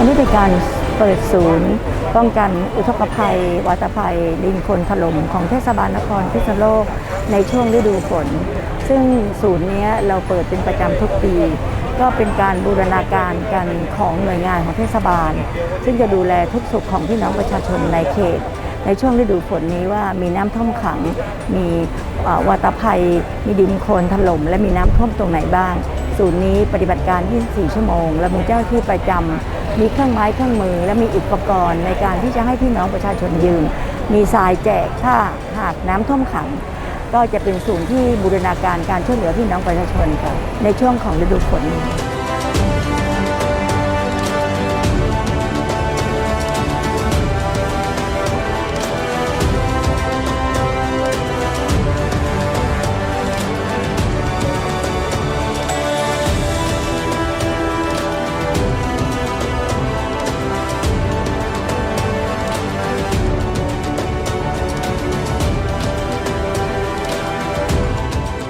อันนี้เป็นการเปิดศูนย์ป้องกันอุทกภัย วัตภัย ดินคนถล่มของเทศบาลนครพิษณุโลกในช่วงฤดูฝน ซึ่งศูนย์นี้เราเปิดเป็นประจำทุกปี ก็เป็นการบูรณาการกันของหน่วยงานของเทศบาล ซึ่งจะดูแลทุกสุขของพี่น้องประชาชนในเขต ในช่วงฤดูฝนนี้ว่ามีน้ำท่วมขัง มีวัตภัย มีดินโคลนถล่มและมีน้ำท่วมตรงไหนบ้าง ศูนย์นี้ปฏิบัติการ 24 ชั่วโมง และมีเจ้าหน้าที่ประจำ มีเครื่องไม้เครื่องมือ และมีอุปกรณ์ในการที่จะให้พี่น้องประชาชนยืม มีทรายแจกถ้าหากน้ำท่วมขัง ก็จะเป็นศูนย์ที่บูรณาการการช่วยเหลือพี่น้องประชาชนค่ะในช่วงของฤดูฝน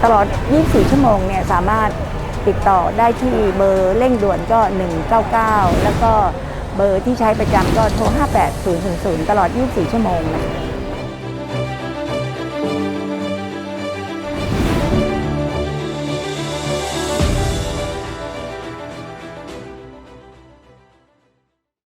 ตลอด 24 ชั่วโมงเนี่ยสามารถติดต่อได้ที่เบอร์เร่งด่วนก็ 199 แล้วก็เบอร์ที่ใช้ประจำก็โทร 58000 ตลอด 24 ชั่วโมงนะ